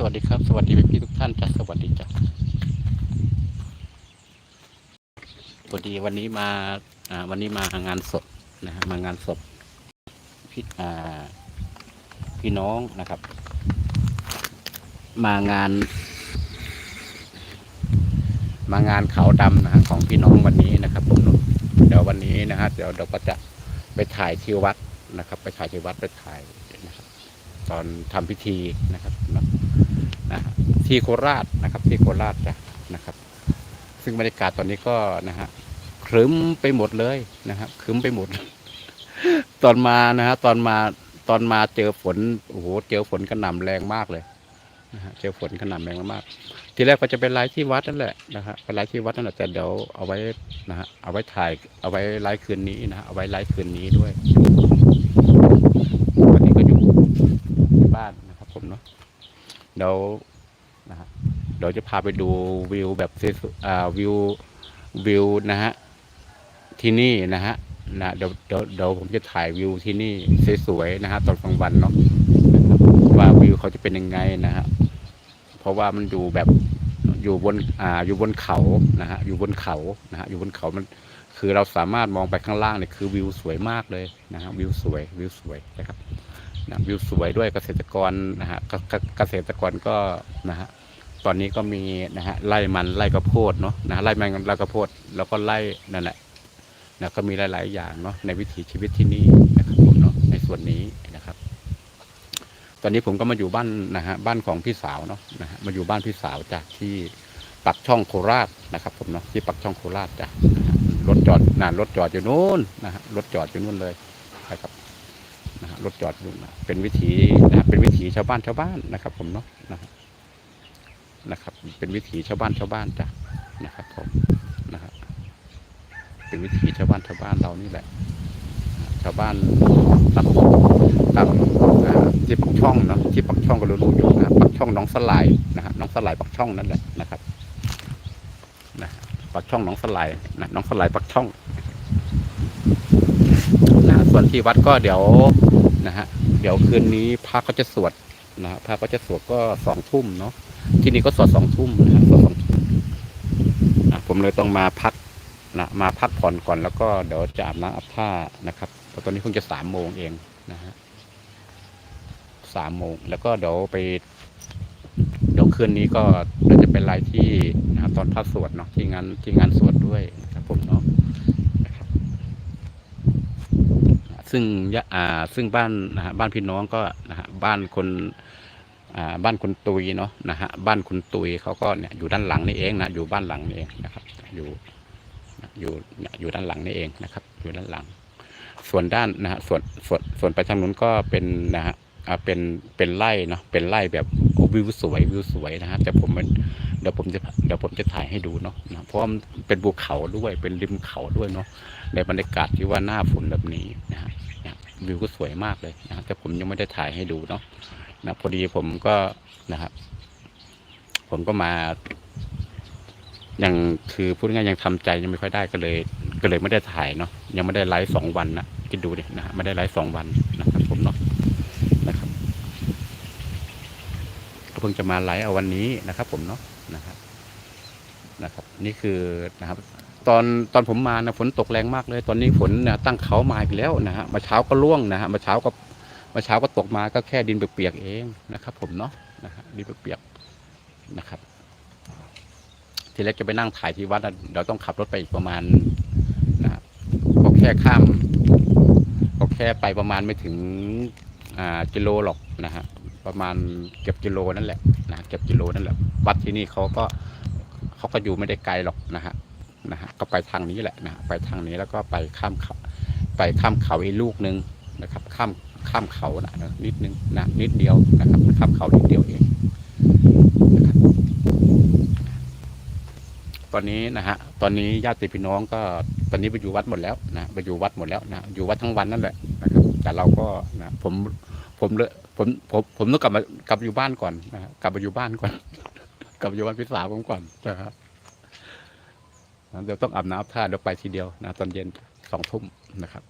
สวัสดีครับ สวัสดีพี่ทุกท่านจ้ะสวัสดีจ้ะพอดีวันนี้มาอ่าวันนี้มางานศพนะฮะมางานศพพี่อ่าพี่น้องนะครับ มางาน มางานเขาดำนะฮะของพี่น้องวันนี้นะครับผมเดี๋ยววันนี้นะฮะเดี๋ยวเราก็จะไปถ่ายที่วัดนะครับ ไปถ่ายที่วัดไปถ่ายนะครับ ตอนทำพิธีนะครับ นะที่โคราชนะครับที่โคราชนะครับ ซึ่งบรรยากาศตอนนี้ก็นะฮะครึ้มไปหมดเลยนะครับครึ้มไปหมด ตอนมานะฮะตอนมาตอนมาเจอฝนโอ้โหเจอฝนกระหน่ำแรงมากเลยนะฮะเจอฝนกระหน่ำแรงมาก ทีแรกก็จะเป็นไลฟ์ที่วัดนั่นแหละนะฮะเป็นไลฟ์ที่วัดนั่นแหละแต่เดี๋ยวเอาไว้นะฮะเอาไว้ถ่ายเอาไว้ไลฟ์คืนนี้นะฮะเอาไว้ไลฟ์คืนนี้ด้วยวันนี้ก็อยู่ที่บ้านนะครับผมเนาะ เดี๋ยวนะฮะเดี๋ยวจะพาไปดูวิวแบบสวยอ่าวิววิวนะฮะที่นี่นะฮะนะเดี๋ยวเดี๋ยวเดี๋ยวผมจะถ่ายวิวที่นี่สวยๆนะฮะตอนกลางวันเนาะว่าวิวเขาจะเป็นยังไงนะฮะเพราะว่ามันอยู่แบบอยู่บนอ่าอยู่บนเขานะฮะอยู่บนเขานะฮะอยู่บนเขามันคือเราสามารถมองไปข้างล่างเนี่ยคือวิวสวยมากเลยนะฮะวิวสวยวิวสวยนะครับ นะวิวสวยด้วยเกษตรกรนะฮะเกกษตรกรก็นะฮะตอนนี้ก็มีนะฮะไร่มันไร่ข้าวโพดเนาะนะฮะไร่มันไร่ข้าวโพดแล้วก็ไร่นั่นแหละนะก็มีหลาย ๆ อย่างเนาะในวิถีชีวิตที่นี่นะครับผมเนาะในส่วนนี้นะครับ ตอนนี้ผมก็มาอยู่บ้านนะฮะบ้านของพี่สาวเนาะนะฮะมาอยู่บ้านพี่สาวจากที่ปักช่องโคราชนะครับ ผมเนาะที่ปักช่องโคราชจ้ะรถจอดนะรถจอดอยู่นู้นนะฮะรถจอดอยู่นู้นเลยนะครับ รถจอดอยู่นะเป็นวิถีนะเป็นวิถีชาวบ้านชาวบ้านนะครับ ผมเนาะนะฮะนะครับ เป็นวิถีชาวบ้านชาวบ้านจ้ะนะครับผมนะฮะเป็นวิถีชาวบ้านชาวบ้านเรานี่แหละ ชาวบ้านตับตับที่ปักช่องเนาะที่ปักช่องก็รู้ๆอยู่นะปักช่องน้องสลายนะฮะน้องสลายปักช่องนั่นแหละนะครับนะปักช่องน้องสลายนะน้องสลายปักช่อง ส่วนที่วัดก็เดี๋ยวนะฮะเดี๋ยวคืนนี้พระก็จะสวดนะฮะพระก็จะสวดก็สองทุ่มเนาะที่นี่ก็สวดสองทุ่มนะฮะสวดสองทุ่มนะผมเลยต้องมาพักนะมาพักผ่อนก่อนแล้วก็เดี๋ยวจะอาบน้ำอาบท่านะครับเพราะตอนนี้เพิ่งจะสามโมงเองนะฮะสามโมงแล้วก็เดี๋ยวไป เดี๋ยวคืนนี้ก็เดี๋ยวจะเป็นไลฟ์ที่นะตอนพักสวดเนาะที่งานที่งานสวดด้วยนะครับผมเนาะนะครับ ซึ่งยะอ่าซึ่งบ้านนะฮะบ้านพี่น้องก็นะฮะบ้านคนอ่าบ้านคุณตุยเนาะนะฮะบ้านคุณตุยเขาก็เนี่ยอยู่ด้านหลังนี่เองนะอยู่บ้านหลังนี่เองนะครับ อยู่อยู่อยู่ด้านหลังนี่เองนะครับ อยู่ด้านหลัง ส่วนด้านนะฮะส่วนส่วนส่วนไปทางนู้นก็เป็นนะฮะอ่าเป็นเป็นไร่เนาะเป็นไร่แบบ วิวสวยวิวสวยนะฮะแต่ผมมันเดี๋ยวผมจะเดี๋ยวผมจะถ่ายให้ดูเนาะนะเพราะมันเป็นภูเขาด้วยเป็นริมเขาด้วยเนาะในบรรยากาศที่ว่าหน้าฝนแบบนี้นะฮะวิวก็สวยมากเลยนะแต่ผมยังไม่ได้ถ่ายให้ดูเนาะนะพอดีผมก็นะครับ ผมก็มายังคือพูดง่ายๆยังทำใจยังไม่ค่อยได้ก็เลย ก็เลยไม่ได้ถ่ายเนาะยังไม่ได้ไลฟ์สองวันนะคิดดูดินะฮะไม่ได้ไลฟ์สองวันนะครับผมเนาะ นะครับก็ เพิ่งจะมาไลฟ์เอาวันนี้นะครับ ผมเนาะนะครับนะครับ นี่คือนะครับ ตอนตอนผมมานะฝนตกแรงมากเลย ตอนนี้ฝนนะตั้งเขามาอีกแล้วนะฮะมาเช้าก็ร่วงนะฮะมาเช้าก็มาเช้าก็ตกมาก็แค่ดินเปียกๆเองนะครับ ผมเนาะนะฮะดินเปียกๆนะครับ ทีแรกจะไปนั่งถ่ายที่วัดนะเราต้องขับรถไปอีกประมาณนะฮะก็แค่ข้ามก็แค่ไปประมาณไม่ถึงอ่ากิโลหรอกนะฮะ ประมาณเก็บกิโลนั่นแหละนะเก็บกิโลนั่นแหละวัดที่นี่เขาก็เขาก็อยู่ไม่ได้ไกลหรอกนะฮะนะฮะก็ไปทางนี้แหละนะไปทางนี้แล้วก็ไปข้ามเขาไปข้ามเขาอีกลูกหนึ่งนะครับ ข้ามข้ามเขานะนะนิดนึงนะนิดเดียวนะครับข้ามเขานิดเดียวเองนะครับตอนนี้นะฮะตอนนี้ญาติพี่น้องก็ตอนนี้ไปอยู่วัดหมดแล้วนะไปอยู่วัดหมดแล้วนะอยู่วัดทั้งวันนั่นแหละ แต่เราก็นะผมผมเลยผมผมผมต้องกลับมากลับอยู่บ้านก่อนนะกลับมาอยู่บ้านก่อน กลับอยู่บ้านพี่สาวผมก่อนนะครับเดี๋ยวต้องอาบน้ำอาบท่าเดี๋ยวไปทีเดียวนะตอนเย็นสองทุ่มนะครับ